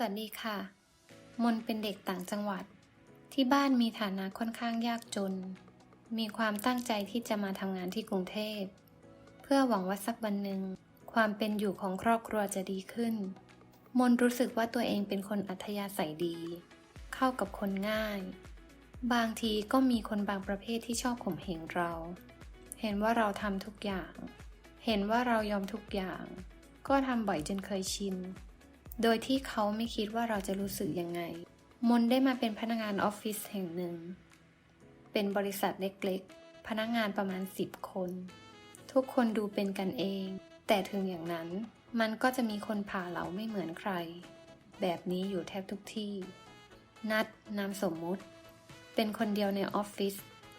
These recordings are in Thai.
สวัสดีค่ะ มนเป็นเด็กต่างจังหวัด ที่บ้านมีฐานะค่อนข้างยากจน มีความตั้งใจที่จะมาทำงานที่กรุงเทพ เพื่อหวังว่าสักวันหนึ่ง ความเป็นอยู่ของครอบครัวจะดีขึ้น มนรู้สึกว่าตัวเองเป็นคนอัธยาศัยดี เข้ากับคนง่าย บางทีก็มีคนบางประเภทที่ชอบข่มเหงเรา เห็นว่าเราทำทุกอย่าง เห็นว่าเรายอมทุกอย่าง ก็ทำบ่อยจนเคยชิน โดยที่เขาไม่คิดว่าเราจะรู้สึกยังไง มนได้มาเป็นพนักงานออฟฟิศแห่งหนึ่ง เป็นบริษัทเล็กๆ พนักงานประมาณ 10 คน ทุกคนดูเป็นกันเอง แต่ถึงอย่างนั้นมันก็จะมีคนผ่าเหลาไม่เหมือนใคร แบบนี้อยู่แทบทุกที่ นัดนามสมมุติ เป็นคนเดียวในออฟฟิศ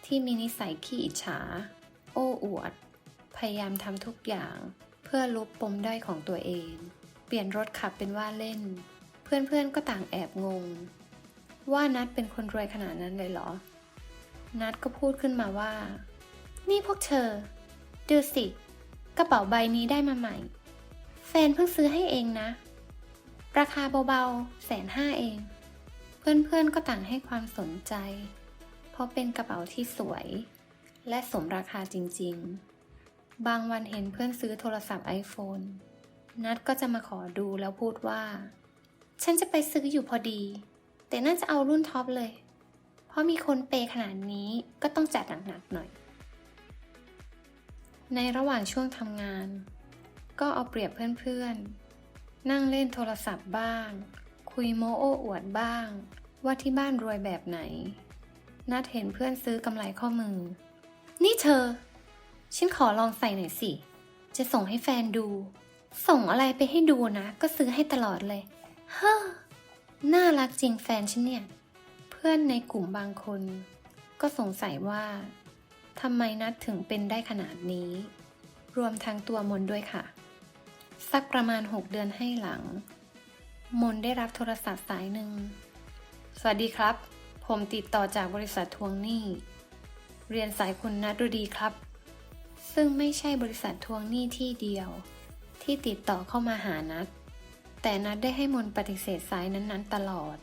ที่มีนิสัยขี้อิจฉา โอ้อวด พยายามทำทุกอย่าง เพื่อลบปมด้อยของตัวเอง เปลี่ยนรถขับเป็นว่าเล่น เพื่อนๆก็ต่างแอบงง ว่านัดเป็นคนรวยขนาดนั้นเลยเหรอ นัดก็พูดขึ้นมาว่า นี่พวกเธอ ดูสิ กระเป๋าใบนี้ได้มาใหม่ แฟนเพิ่งซื้อให้เองนะ ราคาเบาๆแสนห้าเอง เพื่อนๆก็ต่างให้ความสนใจ เพราะเป็นกระเป๋าที่สวย และสมราคาจริงๆ บางวันเห็นเพื่อนซื้อโทรศัพท์ iPhone นัดก็จะมาขอดูแล้วพูดว่า ฉันจะไปซื้ออยู่พอดี แต่น่าจะเอารุ่นท็อปเลย เพราะมีคนเปย์ขนาดนี้ก็ต้องจัดหนักๆหน่อย ในระหว่างช่วงทำงาน ก็เอาเปรียบเพื่อนๆ นั่งเล่นโทรศัพท์บ้าง คุยโม้โอ้อวดบ้าง ว่าที่บ้านรวยแบบไหน นัดเห็นเพื่อนซื้อกำไรข้อมือ นี่เธอ ฉันขอลองใส่หน่อยสิ จะส่งให้แฟนดู ส่งอะไรไปให้ดูนะ ก็ซื้อให้ตลอดเลย เฮ้อ น่ารักจริงแฟนฉันเนี่ย เพื่อนในกลุ่มบางคน ก็สงสัยว่าทำไมนัดถึงเป็นได้ขนาดนี้ รวมทั้งตัวมนด้วยค่ะ สักประมาณ 6 เดือนให้หลัง มนได้รับโทรศัพท์สายหนึ่ง สวัสดีครับ ผมติดต่อจากบริษัททวงหนี้ เรียนสายคุณนัดรุดีครับ ซึ่งไม่ใช่บริษัททวงหนี้ที่เดียว ที่ติดต่อเข้ามาหานัด แต่นัดได้ให้มนปฏิเสธสายนั้นๆ ตลอด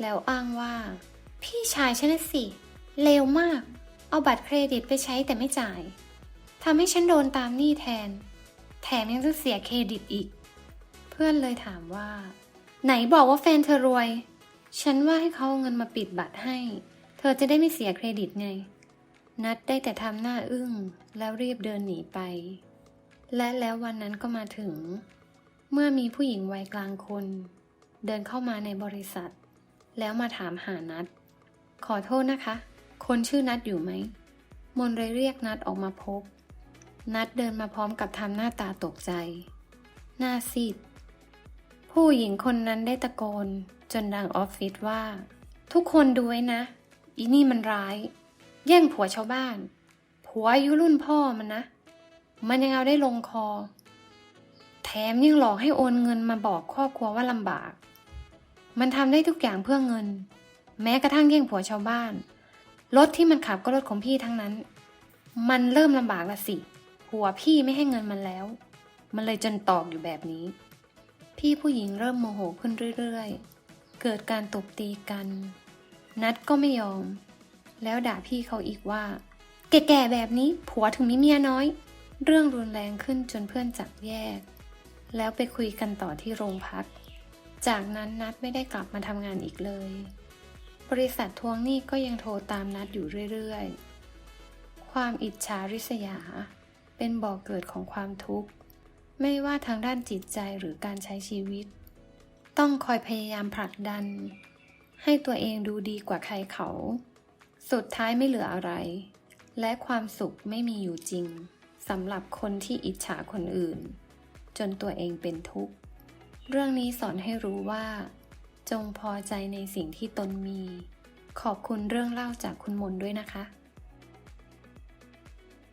แล้วอ้างว่า พี่ชายฉันนะสิ เลวมาก เอาบัตรเครดิตไปใช้แต่ไม่จ่ายทำให้ฉันโดนตามหนี้แทน แถมยังต้องเสียเครดิตอีก เพื่อนเลยถามว่า ไหนบอกว่าแฟนเธอรวย ฉันว่าให้เขาเอาเงินมาปิดบัตรให้ เธอจะได้ไม่เสียเครดิตไง นัดได้แต่ทำหน้าอึ้งแล้วรีบเดินหนีไป และแล้ววันนั้นก็มาถึง เมื่อมีผู้หญิงวัยกลางคน เดินเข้ามาในบริษัท แล้วมาถามหานัด ขอโทษนะคะ คนชื่อนัดอยู่ไหม มนเลยเรียกนัดออกมาพบ นัดเดินมาพร้อมกับทำหน้าตาตกใจ หน้าซีด ผู้หญิงคนนั้นได้ตะโกน จนดังออฟฟิศว่า ทุกคนดูไว้นะ อีนี่มันร้าย แย่งผัวชาวบ้าน ผัวอายุรุ่นพ่อมันนะ มันยังเอาได้ลงคอ แถมยังหลอกให้โอนเงินมาบอกครอบครัวว่าลำบาก มันทำได้ทุกอย่างเพื่อเงิน แม้กระทั่งแย่งผัวชาวบ้าน รถที่มันขับก็รถของพี่ทั้งนั้น มันเริ่มลำบากละสิ ผัวพี่ไม่ให้เงินมันแล้ว มันเลยจนตอกอยู่แบบนี้ พี่ผู้หญิงเริ่มโมโหขึ้นเรื่อยๆ เกิดการตบตีกัน นัดก็ไม่ยอม แล้วด่าพี่เขาอีกว่า แก่ๆแบบนี้ผัวถึงมีเมียน้อย เรื่องรุนแรงขึ้นจนเพื่อนจับแยก แล้วไปคุยกันต่อที่โรงพัก จากนั้นนัดไม่ได้กลับมาทำงานอีกเลย บริษัททวงหนี้ก็ยังโทรตามนัดอยู่เรื่อยๆ ความอิจฉาริษยา เป็นบ่อกเกิดของความทุกข์ ไม่ว่าทางด้านจิตใจหรือการใช้ชีวิต ต้องคอยพยายามผลักดัน ให้ตัวเองดูดีกว่าใครเขา สุดท้ายไม่เหลืออะไร และความสุขไม่มีอยู่จริง สำหรับคนที่อิจฉาคนอื่น จนตัวเองเป็นทุกข์ เรื่องนี้สอนให้รู้ว่า จงพอใจในสิ่งที่ตนมี ขอบคุณเรื่องเล่าจากคุณมนด้วยนะคะ